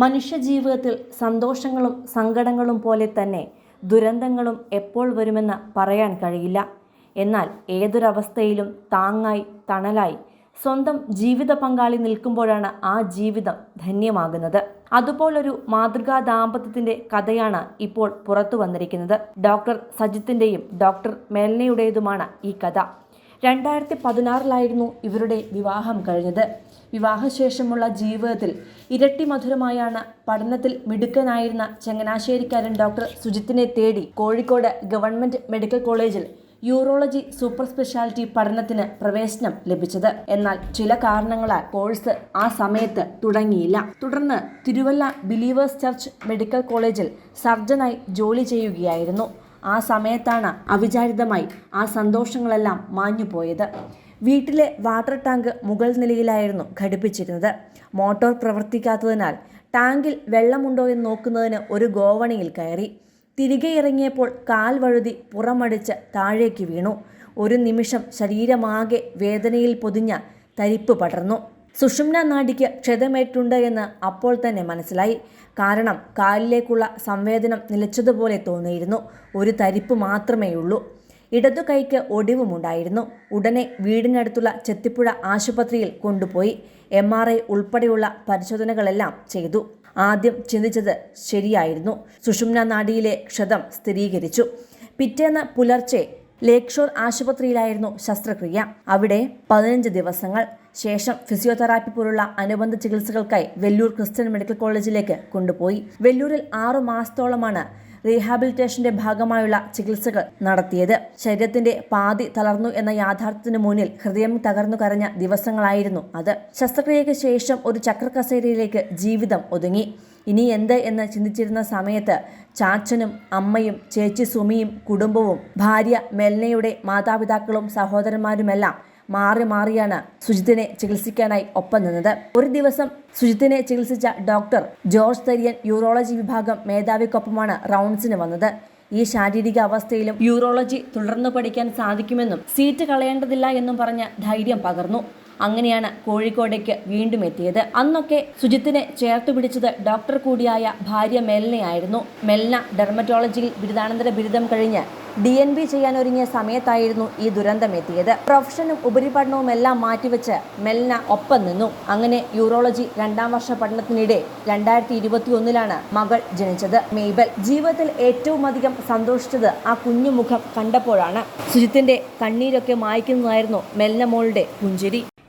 മനുഷ്യജീവിതത്തിൽ സന്തോഷങ്ങളും സങ്കടങ്ങളും പോലെ തന്നെ ദുരന്തങ്ങളും എപ്പോൾ വരുമെന്ന് പറയാൻ കഴിയില്ല. എന്നാൽ ഏതൊരവസ്ഥയിലും താങ്ങായി തണലായി സ്വന്തം ജീവിത പങ്കാളി നിൽക്കുമ്പോഴാണ് ആ ജീവിതം ധന്യമാകുന്നത്. അതുപോലൊരു മാതൃകാ ദാമ്പത്യത്തിന്റെ കഥയാണ് ഇപ്പോൾ പുറത്തു വന്നിരിക്കുന്നത്. ഡോക്ടർ സജിത്തിന്റെയും ഡോക്ടർ മേൽനയുടേതുമാണ് ഈ കഥ. രണ്ടായിരത്തി പതിനാറിലായിരുന്നു ഇവരുടെ വിവാഹം കഴിഞ്ഞത്. വിവാഹശേഷമുള്ള ജീവിതത്തിൽ ഇരട്ടി മധുരമായാണ് പഠനത്തിൽ മിടുക്കനായിരുന്ന ചങ്ങനാശ്ശേരിക്കാരൻ ഡോക്ടർ സുജിത്തിനെ തേടി കോഴിക്കോട് ഗവൺമെന്റ് മെഡിക്കൽ കോളേജിൽ യൂറോളജി സൂപ്പർ സ്പെഷ്യാലിറ്റി പഠനത്തിന് പ്രവേശനം ലഭിച്ചത്. എന്നാൽ ചില കാരണങ്ങളാൽ കോഴ്സ് ആ സമയത്ത് തുടങ്ങിയില്ല. തുടർന്ന് തിരുവല്ല ബിലീവേഴ്സ് ചർച്ച് മെഡിക്കൽ കോളേജിൽ സർജനായി ജോലി ചെയ്യുകയായിരുന്നു. ആ സമയത്താണ് അവിചാരിതമായി ആ സന്തോഷങ്ങളെല്ലാം മാഞ്ഞുപോയത്. വീട്ടിലെ വാട്ടർ ടാങ്ക് മുകൾ നിലയിലായിരുന്നു ഘടിപ്പിച്ചിരുന്നത്. മോട്ടോർ പ്രവർത്തിക്കാത്തതിനാൽ ടാങ്കിൽ വെള്ളമുണ്ടോ എന്ന് നോക്കുന്നതിന് ഒരു ഗോവണിയിൽ കയറി. തിരികെ ഇറങ്ങിയപ്പോൾ കാൽ വഴുതി പുറമടിച്ച് താഴേക്ക് വീണു. ഒരു നിമിഷം ശരീരമാകെ വേദനയിൽ പൊതിഞ്ഞ തരിപ്പ് പടർന്നു. സുഷുമ്ന നാടിക്ക് ക്ഷതമേറ്റുണ്ട് എന്ന് അപ്പോൾ തന്നെ മനസ്സിലായി. കാരണം കാലിലേക്കുള്ള സംവേദനം നിലച്ചതുപോലെ തോന്നിയിരുന്നു. ഒരു തരിപ്പ് മാത്രമേയുള്ളൂ. ഇടതു കൈക്ക് ഒടിവുമുണ്ടായിരുന്നു. ഉടനെ വീടിനടുത്തുള്ള ചെത്തിപ്പുഴ ആശുപത്രിയിൽ കൊണ്ടുപോയി എം ആർ ഐ ഉൾപ്പെടെയുള്ള പരിശോധനകളെല്ലാം ചെയ്തു. ആദ്യം ചിന്തിച്ചത് ശരിയായിരുന്നു. സുഷുമ്ന നാഡിയിലെ ക്ഷതം സ്ഥിരീകരിച്ചു. പിറ്റേന്ന് പുലർച്ചെ ലേക്ക് ഷോർ ആശുപത്രിയിലായിരുന്നു ശസ്ത്രക്രിയ. അവിടെ പതിനഞ്ച് ദിവസങ്ങൾ. ശേഷം ഫിസിയോതെറാപ്പി പോലുള്ള അനുബന്ധ ചികിത്സകൾക്കായി വെല്ലൂർ ക്രിസ്ത്യൻ മെഡിക്കൽ കോളേജിലേക്ക് കൊണ്ടുപോയി. വെല്ലൂരിൽ ആറു മാസത്തോളമാണ് റീഹാബിലിറ്റേഷന്റെ ഭാഗമായുള്ള ചികിത്സകൾ നടത്തിയത്. ശരീരത്തിന്റെ പാതി തളർന്നു എന്ന യാഥാർത്ഥ്യത്തിന് മുന്നിൽ ഹൃദയം തകർന്നു കരഞ്ഞ ദിവസങ്ങളായിരുന്നു അത്. ശസ്ത്രക്രിയയ്ക്ക് ശേഷം ഒരു ചക്രകസേരയിലേക്ക് ജീവിതം ഒതുങ്ങി. ഇനി എന്ത് എന്ന് ചിന്തിച്ചിരുന്ന സമയത്ത് ചാച്ചനും അമ്മയും ചേച്ചി സുമിയും കുടുംബവും ഭാര്യ മെൽനയുടെ മാതാപിതാക്കളും സഹോദരന്മാരുമെല്ലാം മാറി മാറിയാണ് സുജിത്തിനെ ചികിത്സിക്കാനായി ഒപ്പം നിന്നത്. ഒരു ദിവസം സുജിത്തിനെ ചികിത്സിച്ച ഡോക്ടർ ജോർജ് തരിയൻ യൂറോളജി വിഭാഗം മേധാവിക്കൊപ്പമാണ് റൗണ്ട്സിന് വന്നത്. ഈ ശാരീരിക അവസ്ഥയിലും യൂറോളജി തുടർന്ന് പഠിക്കാൻ സാധിക്കുമെന്നും സീറ്റ് കളയേണ്ടതില്ല എന്നും പറഞ്ഞ് ധൈര്യം പകർന്നു. അങ്ങനെയാണ് കോഴിക്കോടേക്ക് വീണ്ടും എത്തിയത്. അന്നൊക്കെ സുജിത്തിനെ ചേർത്ത് പിടിച്ചത് ഡോക്ടർ കൂടിയായ ഭാര്യ മെൽനയായിരുന്നു മെൽന ഡെർമറ്റോളജിയിൽ ബിരുദാനന്തര ബിരുദം കഴിഞ്ഞ് ഡി എൻ ബി ചെയ്യാനൊരുങ്ങിയ സമയത്തായിരുന്നു ഈ ദുരന്തം എത്തിയത്. പ്രൊഫഷനും ഉപരിപഠനവും എല്ലാം മാറ്റിവെച്ച് മെൽന ഒപ്പം നിന്നു. അങ്ങനെ യൂറോളജി രണ്ടാം വർഷ പഠനത്തിനിടെ രണ്ടായിരത്തി ഇരുപത്തി ഒന്നിലാണ് മകൾ ജനിച്ചത്. മെയ്ബൽ ജീവിതത്തിൽ ഏറ്റവും അധികം സന്തോഷിച്ചത് ആ കുഞ്ഞു മുഖം കണ്ടപ്പോഴാണ്. സുജിത്തിന്റെ കണ്ണീരൊക്കെ മായ്ക്കുന്നതായിരുന്നു മെൽന മോളുടെ പുഞ്ചിരി.